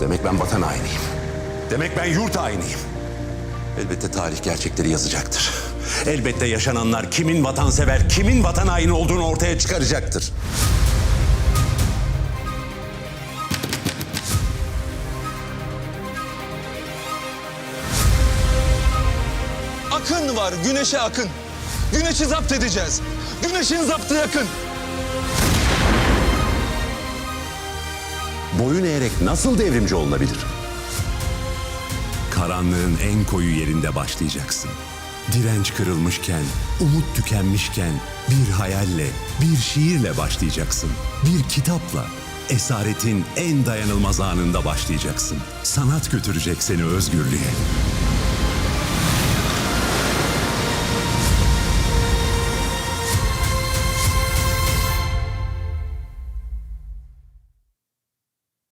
Demek ben vatan hainiyim. Demek ben yurt hainiyim. Elbette tarih gerçekleri yazacaktır. Elbette yaşananlar kimin vatansever, kimin vatan haini olduğunu ortaya çıkaracaktır. Akın var, güneşe akın. Güneşi zapt edeceğiz. Güneşin zaptı yakın. Boyun eğerek nasıl devrimci olunabilir? Karanlığın en koyu yerinde başlayacaksın. Direnç kırılmışken, umut tükenmişken bir hayalle, bir şiirle başlayacaksın. Bir kitapla, esaretin en dayanılmaz anında başlayacaksın. Sanat götürecek seni özgürlüğe.